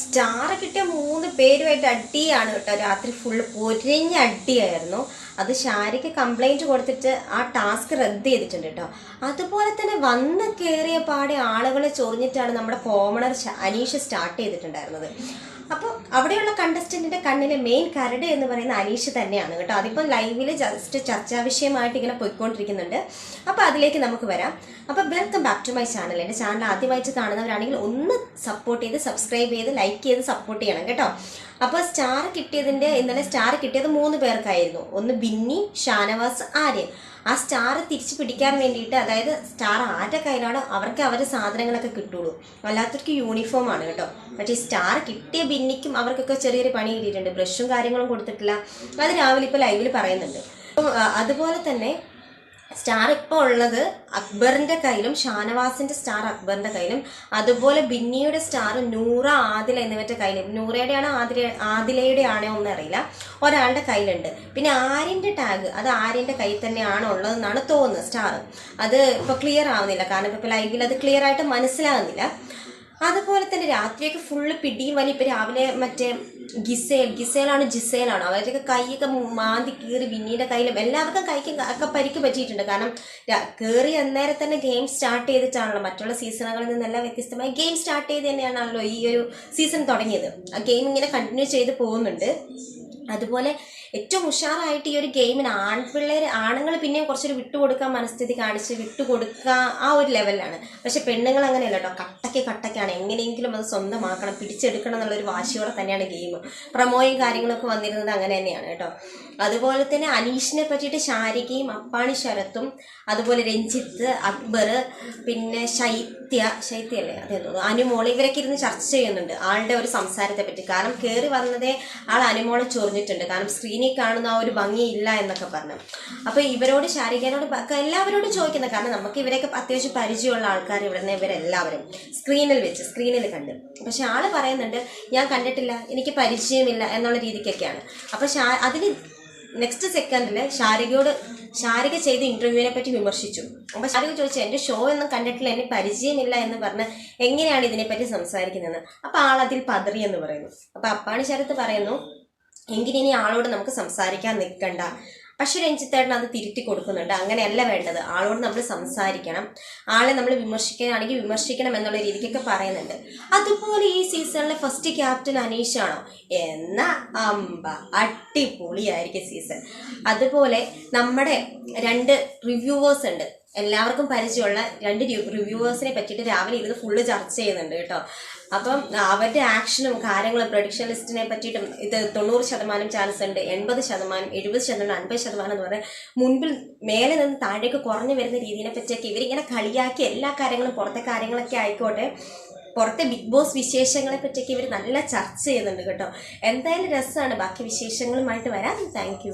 Star കിട്ടിയ മൂന്ന് പേരുമായിട്ട് അടിയാണ് കേട്ടോ. രാത്രി ഫുള്ള് പൊരിഞ്ഞ അടിയായിരുന്നു. അത് ഷാരിക്ക് കംപ്ലൈന്റ് കൊടുത്തിട്ട് ആ ടാസ്ക് റദ്ദ് ചെയ്തിട്ടുണ്ട് കേട്ടോ. അതുപോലെ തന്നെ വന്ന് കയറിയ പാടെ ആളുകളെ ചൊറിഞ്ഞിട്ടാണ് നമ്മുടെ കോമണർ അനീഷ് സ്റ്റാർട്ട് ചെയ്തിട്ടുണ്ടായിരുന്നത്. അപ്പോൾ അവിടെയുള്ള കണ്ടസ്റ്റന്റിന്റെ കണ്ണിലെ മെയിൻ കരട് എന്ന് പറയുന്ന അനീഷ് തന്നെയാണ് കേട്ടോ. അതിപ്പം ലൈവിൽ ജസ്റ്റ് ചർച്ചാ വിഷയമായിട്ട് ഇങ്ങനെ പോയിക്കൊണ്ടിരിക്കുന്നുണ്ട്. അപ്പോൾ അതിലേക്ക് നമുക്ക് വരാം. അപ്പോൾ welcome back to my channel എന്റെ ചാനൽ ആദ്യമായിട്ട് കാണുന്നവരാണെങ്കിൽ ഒന്ന് സപ്പോർട്ട് ചെയ്ത് സബ്സ്ക്രൈബ് ചെയ്ത് ലൈക്ക് ചെയ്ത് സപ്പോർട്ട് ചെയ്യണം കേട്ടോ. അപ്പോൾ സ്റ്റാർ കിട്ടിയതിന്റെ ഇന്നലെ സ്റ്റാർ കിട്ടിയത് മൂന്ന് പേർക്കായിരുന്നു. ഒന്ന് ബിന്നി ഷാനവാസ് ആര്യൻ. ആ സ്റ്റാർ തിരിച്ചു പിടിക്കാൻ വേണ്ടിയിട്ട് അതായത് സ്റ്റാർ ആരുടെ കയ്യിലാണ് അവർക്ക് അവരുടെ സാധനങ്ങളൊക്കെ കിട്ടുള്ളൂ. അല്ലാത്തവർക്ക് യൂണിഫോം ആണ് കേട്ടോ. പക്ഷേ സ്റ്റാർ കിട്ടിയ ബിന്നിക്കും അവർക്കൊക്കെ ചെറിയൊരു പണി കിട്ടിയിട്ടുണ്ട്. ബ്രഷും കാര്യങ്ങളും കൊടുത്തിട്ടില്ല. അത് രാവിലെ ഇപ്പോൾ ലൈവിൽ പറയുന്നുണ്ട്. അപ്പം, അതുപോലെ തന്നെ സ്റ്റാർ ഇപ്പോൾ ഉള്ളത് അക്ബറിന്റെ കയ്യിലും ഷാനവാസിന്റെ സ്റ്റാർ അക്ബറിന്റെ കയ്യിലും. അതുപോലെ ബിന്നിയുടെ സ്റ്റാർ നൂറ ആദില എന്നിവരുടെ കയ്യിലും. നൂറയുടെ ആണോ ആദില ആദിലയുടെ ആണോ ഒന്നും അറിയില്ല. ഒരാളുടെ കയ്യിലുണ്ട്. പിന്നെ ആര്യന്റെ ടാഗ് അത് ആര്യന്റെ കയ്യിൽ തന്നെയാണോ ഉള്ളതെന്നാണ് തോന്നുന്നത് സ്റ്റാർ. അത് ഇപ്പോൾ ക്ലിയർ ആവുന്നില്ല. കാരണം ഇപ്പോൾ ലൈവിൽ അത് ക്ലിയർ ആയിട്ട് മനസ്സിലാകുന്നില്ല അതുപോലെ തന്നെ രാത്രിയൊക്കെ ഫുള്ള് പിടിയും വലി ഇപ്പം രാവിലെ മറ്റേ ഗിസേൽ ഗിസേലാണ് ജിസേലാണ്. അവരുടെയൊക്കെ കൈയൊക്കെ മാന്തി കീറി ബിന്നിയുടെ കയ്യിലും എല്ലാവർക്കും കൈക്ക് ഒക്കെ പരിക്ക് പറ്റിയിട്ടുണ്ട്. കാരണം കയറി അന്നേരം തന്നെ ഗെയിം സ്റ്റാർട്ട് ചെയ്തിട്ടാണല്ലോ മറ്റുള്ള സീസണുകളിൽ നിന്നെല്ലാം വ്യത്യസ്തമായി ഗെയിം സ്റ്റാർട്ട് ചെയ്ത് തന്നെയാണല്ലോ ഈ ഒരു സീസൺ തുടങ്ങിയത്. ആ ഗെയിം ഇങ്ങനെ കണ്ടിന്യൂ ചെയ്ത് പോകുന്നുണ്ട്. അതുപോലെ ഏറ്റവും ഉഷാറായിട്ട് ഈ ഒരു ഗെയിമിന് ആൺപിള്ളേർ ആണുങ്ങൾ പിന്നെയും കുറച്ചൊരു വിട്ടുകൊടുക്കാൻ മനസ്ഥിതി കാണിച്ച് വിട്ടുകൊടുക്കുക ആ ഒരു ലെവലിലാണ്. പക്ഷെ പെണ്ണുങ്ങൾ അങ്ങനെയല്ല കേട്ടോ കട്ടയ്ക്ക് കട്ടയ്ക്കാണ്. എങ്ങനെയെങ്കിലും അത് സ്വന്തമാക്കണം പിടിച്ചെടുക്കണം എന്നുള്ളൊരു വാശിയോടെ തന്നെയാണ് ഗെയിം. പ്രമോയും കാര്യങ്ങളൊക്കെ വന്നിരുന്നത് അങ്ങനെ തന്നെയാണ് കേട്ടോ അതുപോലെ തന്നെ അനീഷിനെ പറ്റിയിട്ട് ശാരികയും അപ്പാണി ശരത്തും അതുപോലെ രഞ്ജിത്ത് അക്ബർ പിന്നെ ശൈത്യ ശൈത്യ അല്ലേ? അതേ തോന്നുന്നു അനുമോൾ ഇവരൊക്കെ ഇരുന്ന് ചർച്ച ചെയ്യുന്നുണ്ട് ആളുടെ ഒരു സംസാരത്തെ പറ്റി കാരണം കയറി വന്നതേ ആൾ അനുമോളെ ചൊറിഞ്ഞിട്ടുണ്ട് കാരണം സ്ക്രീനിൽ കാണുന്ന ആ ഒരു ഭംഗിയില്ല എന്നൊക്കെ പറഞ്ഞു. അപ്പൊ ഇവരോട് ശാരികനോട് എല്ലാവരോടും ചോദിക്കുന്നത് കാരണം നമുക്ക് ഇവരെയൊക്കെ അത്യാവശ്യം പരിചയമുള്ള ആൾക്കാർ ഇവിടെ നിന്ന് ഇവരെല്ലാവരും സ്ക്രീനിൽ വെച്ച് സ്ക്രീനിൽ കണ്ട്. പക്ഷെ ആൾ പറയുന്നുണ്ട് ഞാൻ കണ്ടിട്ടില്ല എനിക്ക് പരിചയമില്ല എന്നുള്ള രീതിക്കൊക്കെയാണ്. അപ്പൊ ഷാ അതിന് നെക്സ്റ്റ് സെക്കൻഡിൽ ശാരികയോട് ശാരിക ചെയ്ത ഇന്റർവ്യൂവിനെ പറ്റി വിമർശിച്ചു. അപ്പൊ ശാരിക ചോദിച്ചു എന്റെ ഷോ ഒന്നും കണ്ടിട്ടില്ല എന്നെ പരിചയമില്ല എന്ന് പറഞ്ഞ് എങ്ങനെയാണ് ഇതിനെപ്പറ്റി സംസാരിക്കുന്നത്? അപ്പൊ ആൾ അതിൽ പതറി എന്ന് പറയുന്നു. അപ്പൊ അപ്പാണി ശരത്ത് പറയുന്നു എങ്കിൽ ഇനി ആളോട് നമുക്ക് സംസാരിക്കാൻ നിൽക്കണ്ട പക്ഷെ രഞ്ജിത്തേട്ടൻ അത് തിരുത്തി കൊടുക്കുന്നുണ്ട്. അങ്ങനെയല്ല വേണ്ടത്. ആളോട് നമ്മൾ സംസാരിക്കണം. ആളെ നമ്മൾ വിമർശിക്കാനാണെങ്കിൽ വിമർശിക്കണം എന്നുള്ള രീതിക്കൊക്കെ പറയുന്നുണ്ട്. അതുപോലെ ഈ സീസണിലെ ഫസ്റ്റ് ക്യാപ്റ്റൻ അനീഷാണോ? എന്ന അമ്പ അടിപൊളിയായിരിക്കും സീസൺ അതുപോലെ നമ്മുടെ രണ്ട് റിവ്യൂവേഴ്സ് ഉണ്ട്. എല്ലാവർക്കും പരിചയമുള്ള രണ്ട് റിവ്യൂവേഴ്സിനെ പറ്റിയിട്ട് രാവിലെ ഇരുന്ന് ഫുള്ള് ചർച്ച ചെയ്യുന്നുണ്ട് കേട്ടോ. അപ്പം അവരുടെ ആക്ഷനും കാര്യങ്ങളും പ്രൊഡിക്ഷൻ ലിസ്റ്റിനെ പറ്റിയിട്ടും ഇത് തൊണ്ണൂറ് ശതമാനം ചാൻസ് ഉണ്ട് എൺപത് ശതമാനം എഴുപത് ശതമാനം അൻപത് ശതമാനം എന്ന് പറഞ്ഞാൽ മുൻപിൽ മേലെ നിന്ന് താഴേക്ക് കുറഞ്ഞു വരുന്ന രീതിയെ പറ്റിയൊക്കെ ഇവരിങ്ങനെ കളിയാക്കി എല്ലാ കാര്യങ്ങളും പുറത്തെ കാര്യങ്ങളൊക്കെ ആയിക്കോട്ടെ പുറത്തെ ബിഗ് ബോസ് വിശേഷങ്ങളെ പറ്റിയൊക്കെ ഇവർ നല്ല ചർച്ച ചെയ്യുന്നുണ്ട് കേട്ടോ. എന്തായാലും രസമാണ് ബാക്കി വിശേഷങ്ങളുമായിട്ട് വരാം താങ്ക്